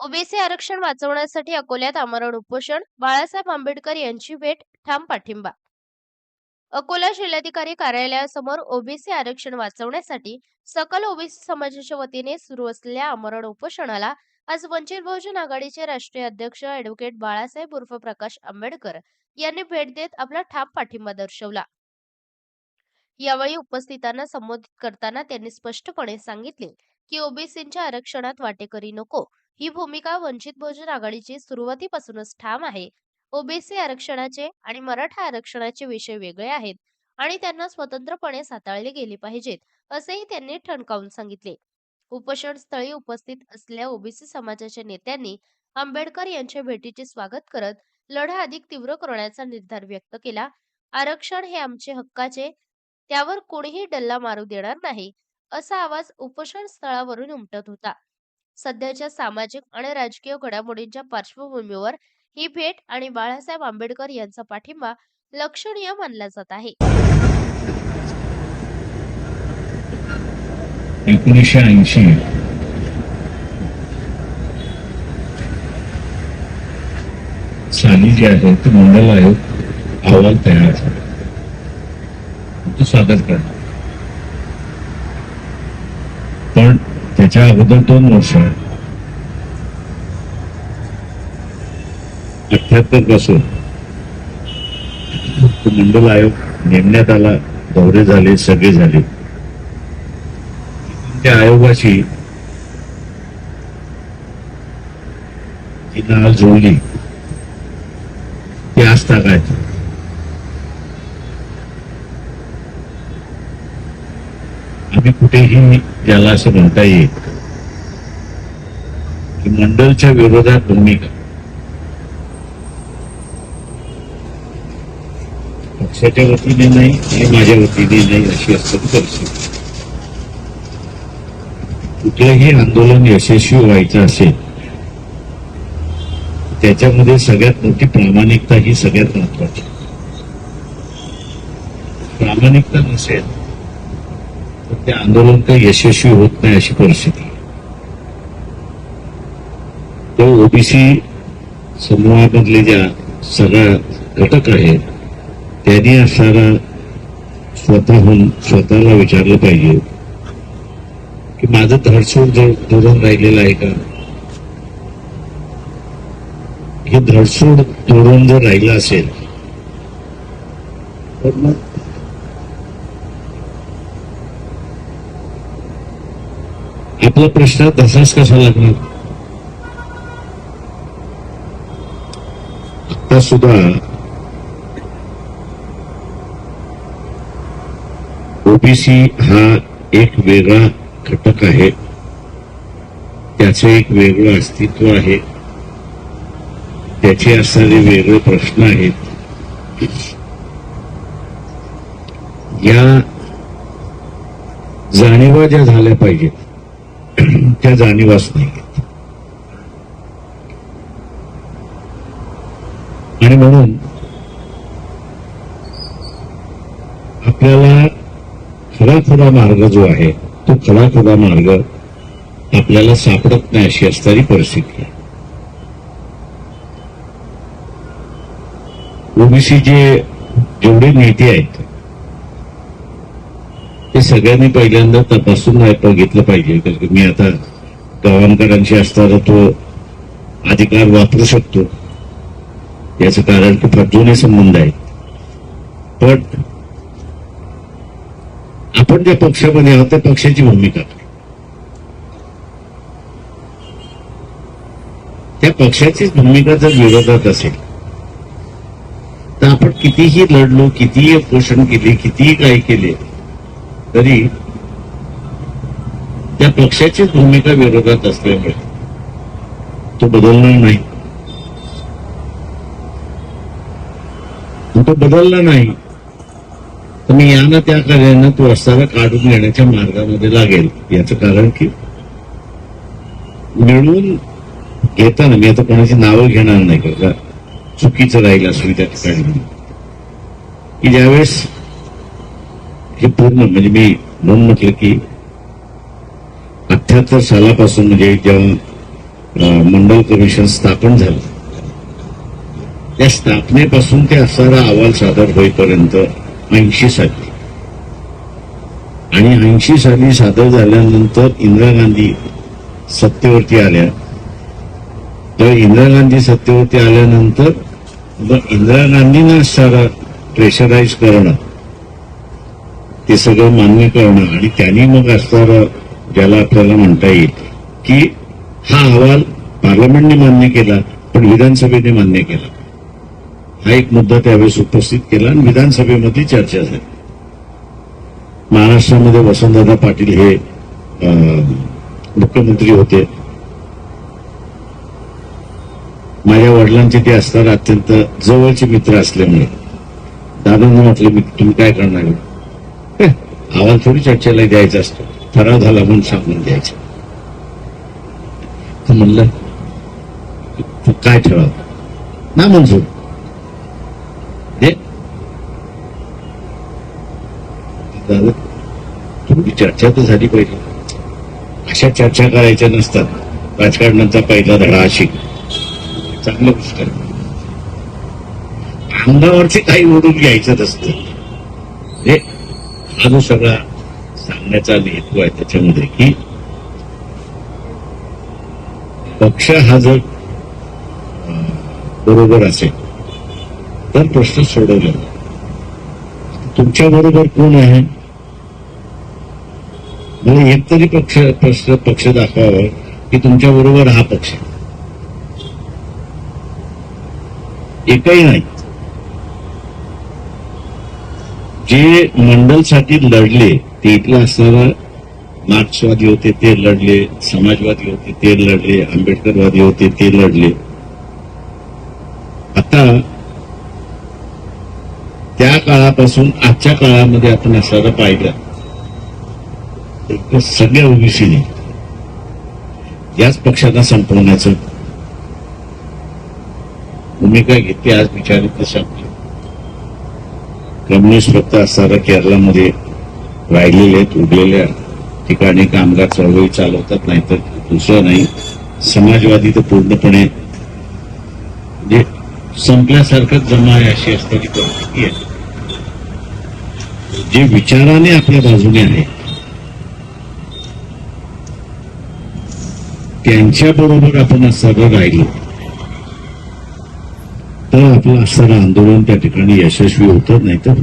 OBC आरक्षण वाचवण्यासाठी अकोल्यात आमरण उपोषण बाळासाहेब आंबेडकर यांची भेट ठाम पाठिंबा. अकोला जिल्हाधिकारी कार्यालयासमोर ओबीसी आरक्षण वाचवण्यासाठी सकल ओबीसी समाजाच्या वतीने सुरू असलेल्या आमरण उपोषणाला आज वंचित बहुजन आघाडीचे राष्ट्रीय अध्यक्ष अॅडव्होकेट बाळासाहेब उर्फ प्रकाश आंबेडकर यांनी भेट देत आपला ठाम पाठिंबा दर्शवला. यावेळी उपस्थितांना संबोधित करताना त्यांनी स्पष्टपणे सांगितले की ओबीसींच्या आरक्षणात वाटेकरी नको ही भूमिका वंचित बहुजन आघाडीची सुरुवातीपासूनच ठाम आहे. ओबीसी आरक्षणाचे आणि मराठा आरक्षणाचे विषय वेगळे आहेत आणि त्यांना स्वतंत्रपणे साताळले गेले पाहिजेत असेही त्यांनी ठणकावून सांगितले. उपोषण स्थळी उपस्थित असलेल्या ओबीसी समाजाच्या नेत्यांनी आंबेडकर यांच्या भेटीचे स्वागत करत लढा अधिक तीव्र करण्याचा निर्धार व्यक्त केला. आरक्षण हे आमचे हक्काचे त्यावर कोणीही डल्ला मारू देणार नाही असा आवाज उपोषण स्थळावरून उमटत होता. सध्याच्या सामाजिक आणि राजकीय घडामोडींच्या पार्श्वभूमीवर ही भेट आणि बाळासाहेब आंबेडकर यांचा पाठिंबा लक्षणीय मानला जात आहे. एकोणीसशे ऐंशी. साली जे आहे ते मंडल आयोग अहवाल तयार झाला. तो सादर करणार. पण त्याच्या अगोदर दोन वर्ष अठ्याहत्तरपासून मंडल आयोग नेमण्यात आला दौरे झाले सगळे झाले. त्या आयोगाची तिला जोडली ते ती काय आम्ही कुठेही त्याला असं म्हणता येईल की मंडलच्या विरोधात भूमिका पक्षाच्या वतीने नाही आणि माझ्या वतीने नाही अशी असताना परिस्थिती. कुठलंही आंदोलन यशस्वी व्हायचं असेल त्याच्यामध्ये सगळ्यात मोठी प्रामाणिकता ही सगळ्यात महत्वाची प्रामाणिकता नसेल तर ते आंदोलन काही यशस्वी होत नाही अशी परिस्थिती. तो ओबीसी समूहामधले ज्या सगळ्या घटक आहेत त्यांनी असताना स्वतःहून स्वतःला विचारलं पाहिजे की माझं धडसूड जर धोरण राहिलेलं आहे का? हे धडसूड धोरण जर राहिलं असेल तर मग आपला प्रश्न तसाच कसा लागणार? आता सुद्धा ओबीसी हा एक वेगळा घटक आहे. त्याचं एक वेगळं अस्तित्व आहे. त्याचे असणारे वेगळे प्रश्न आहेत. या जाणीवा ज्या झाल्या पाहिजेत त्या जाणीवाच नाही आणि म्हणून आपल्याला खरा खरा मार्ग जो आहे तो खरा खरा मार्ग आपल्याला सापडत नाही अशी असणारी परिस्थिती आहे. ओबीसीचे जेवढे नेते आहेत ते सगळ्यांनी पहिल्यांदा तपासून घेतलं बघितलं पाहिजे. कारण की मी आता गव्हाणकरांशी असताना तो अधिकार वापरू शकतो. याचं कारण की फार जुने संबंध आहेत. पण आपण ज्या पक्षामध्ये आहोत त्या पक्षाची भूमिका. त्या पक्षाचीच भूमिका जर विरोधात असेल तर आपण कितीही लढलो कितीही उपोषण केले कितीही काही केले तरी त्या पक्षाचीच भूमिका विरोधात असल्यामुळे तो बदलणार नाही. तो बदलला नाही. तर मी यानं त्या कार्यानं तो असताना काढून घेण्याच्या मार्गामध्ये लागेल. याचं कारण की मिळून घेताना मी आता कोणाची नावं घेणार नाही का? चुकीचं राहील असं त्या ठिकाणी की ज्यावेळेस हे पूर्ण म्हणजे मी म्हणून म्हटलं की अठ्याहत्तर सालापासून म्हणजे जेव्हा मंडळ मंडल कमिशन स्थापन झालं त्या स्थापनेपासून ते असणारा अहवाल सादर होईपर्यंत ऐंशी साली. आणि ऐंशी साली सादर झाल्यानंतर इंदिरा गांधी सत्तेवरती आल्या. तर इंदिरा गांधी सत्तेवरती आल्यानंतर मग इंदिरा गांधींना असणारा प्रेशराईज करणं ते सगळं मान्य करणं आणि त्यांनी मग असणारं ज्याला आपल्याला म्हणता येईल की हा अहवाल पार्लमेंटने मान्य केला पण विधानसभेने मान्य केला. हा एक मुद्दा त्यावेळेस उपस्थित केला आणि विधानसभेमध्ये चर्चा झाली. महाराष्ट्रामध्ये वसंतदादा पाटील हे मुख्यमंत्री होते. माझ्या वडिलांचे ते असताना अत्यंत जवळचे मित्र असल्यामुळे. दादांना म्हटलं मी तुम्ही काय करणार आहे?" अहवाल थोडी चर्चेला द्यायचा असतो. ठराव झाला म्हणून सांगून द्यायचा. तर म्हणलं काय ठराव? ना मंजूर. दादा थोडी चर्चा तर झाली पाहिजे अशा चर्चा करायच्या नसतात. राजकारणाचा पहिला धडा अशी. चांगलं गोष्ट अंगावरचे काही ओढून घ्यायचं नसतं. म्हणजे हा जो सगळा सांगण्याचा हेतू आहे त्याच्यामध्ये की पक्ष हा जर बरोबर असेल तर प्रश्न सोडवला तुमच्या बरोबर कोण आहे? म्हणून एक तरी पक्ष पक्ष पक्ष दाखवावा की तुमच्या बरोबर हा पक्ष एकही नाही. जे मंडलसाठी लढले ते इथलं असणारा मार्क्सवादी होते ते लढले समाजवादी होते ते लढले आंबेडकरवादी होते ते लढले. आता त्या काळापासून आजच्या काळामध्ये आपण असणारं पाहिलं. तर सगळ्या ओबीसीने याच पक्षांना संपवण्याचं भूमिका घेतली आज विचारित संपली कम्युनिस्ट फक्त असणारा केरळामध्ये राहिलेले आहेत उरलेल्या ठिकाणी कामगार चळवळी चालवतात नाहीतर दुसरं नाही. समाजवादी तर पूर्णपणे म्हणजे संपल्यासारखंच जमा आहे अशी असणारी परिस्थिती आहे. जे विचाराने आपल्या बाजूने आहे त्यांच्या बरोबर आपण सगळं राहिलो तर आपलं असणारं आंदोलन त्या ठिकाणी यशस्वी होतं नाही तर